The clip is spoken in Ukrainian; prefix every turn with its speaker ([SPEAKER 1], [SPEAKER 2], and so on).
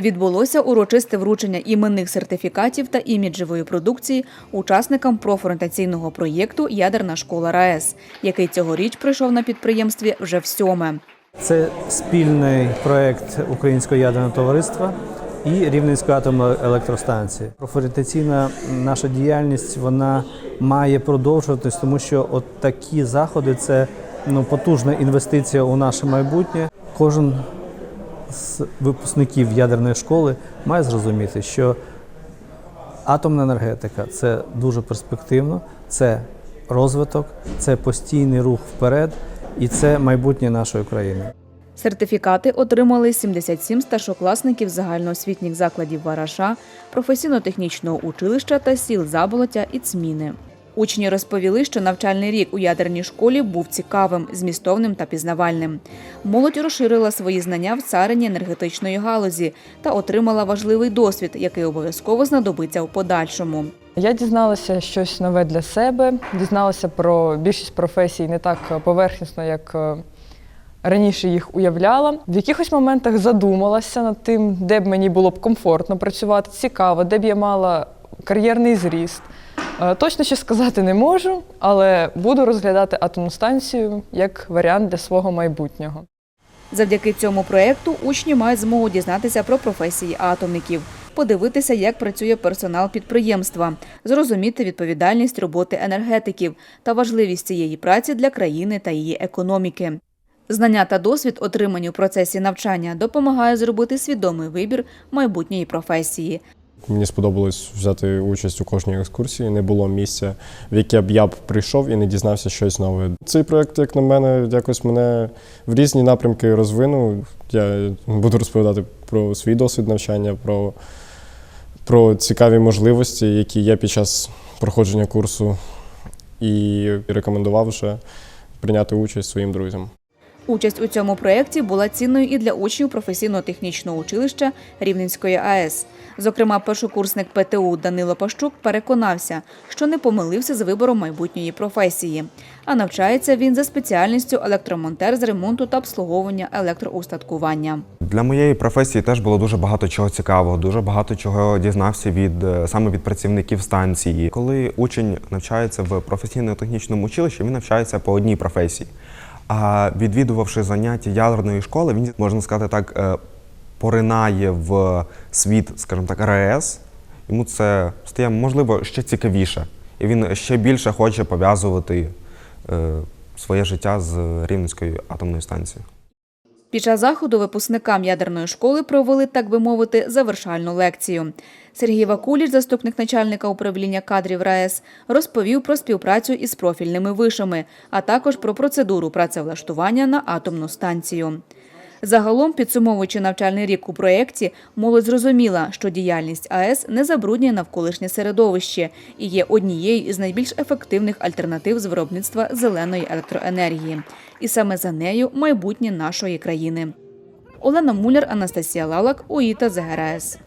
[SPEAKER 1] Відбулося урочисте вручення іменних сертифікатів та іміджевої продукції учасникам профорієнтаційного проєкту Ядерна школа РаЕС, який цьогоріч пройшов на підприємстві вже в сьоме.
[SPEAKER 2] Це спільний проект Українського ядерного товариства і Рівненської атомної електростанції. Профорієнтаційна наша діяльність вона має продовжуватись, тому що от такі заходи це ну, потужна інвестиція у наше майбутнє. Кожен з випускників ядерної школи має зрозуміти, що атомна енергетика це дуже перспективно, це розвиток, це постійний рух вперед, і це майбутнє нашої країни.
[SPEAKER 1] Сертифікати отримали 77 старшокласників загальноосвітніх закладів Вараша, професійно-технічного училища та сіл Заболотя і Цміни. Учні розповіли, що навчальний рік у ядерній школі був цікавим, змістовним та пізнавальним. Молодь розширила свої знання в царині енергетичної галузі та отримала важливий досвід, який обов'язково знадобиться у подальшому.
[SPEAKER 3] Я дізналася щось нове для себе, дізналася про більшість професій не так поверхнісно, як е, раніше їх уявляла. В якихось моментах задумалася над тим, де б мені було б комфортно працювати, цікаво, де б я мала кар'єрний зріст. Е, Точно ще сказати не можу, але буду розглядати атомну станцію як варіант для свого майбутнього.
[SPEAKER 1] Завдяки цьому проєкту учні мають змогу дізнатися про професії атомників, подивитися, як працює персонал підприємства, зрозуміти відповідальність роботи енергетиків та важливість цієї праці для країни та її економіки. Знання та досвід, отримані у процесі навчання, допомагає зробити свідомий вибір майбутньої професії.
[SPEAKER 4] Мені сподобалось взяти участь у кожній екскурсії. Не було місця, в яке б я б прийшов і не дізнався щось нове. Цей проект, як на мене, якось мене в різні напрямки розвинув. Я буду розповідати про свій досвід навчання, про, про цікаві можливості, які є під час проходження курсу, і рекомендував вже прийняти участь своїм друзям.
[SPEAKER 1] Участь у цьому проєкті була цінною і для учнів професійно-технічного училища Рівненської АЕС. Зокрема, першокурсник ПТУ Данило Пащук переконався, що не помилився з вибором майбутньої професії. А навчається він за спеціальністю електромонтер з ремонту та обслуговування електроустаткування.
[SPEAKER 5] Для моєї професії теж було дуже багато чого цікавого, дуже багато чого дізнався від е, саме від працівників станції. Коли учень навчається в професійно-технічному училищі, він навчається по одній професії. А відвідувавши заняття ядерної школи, він можна сказати так, е, поринає в світ, скажімо так, РС. Йому це стає можливо ще цікавіше, і він ще більше хоче пов'язувати е, своє життя з Рівненською атомною станцією.
[SPEAKER 1] Під час заходу випускникам ядерної школи провели, так би мовити, завершальну лекцію. Сергій Вакуліч, заступник начальника управління кадрів РаЕС, розповів про співпрацю із профільними вишами, а також про процедуру працевлаштування на атомну станцію. Загалом, підсумовуючи навчальний рік у проєкті, молодь зрозуміла, що діяльність АЕС не забруднює навколишнє середовище і є однією із найбільш ефективних альтернатив з виробництва зеленої електроенергії. І саме за нею майбутнє нашої країни. Олена Муляр, Анастасія Лалак, УІТА ЗГРС.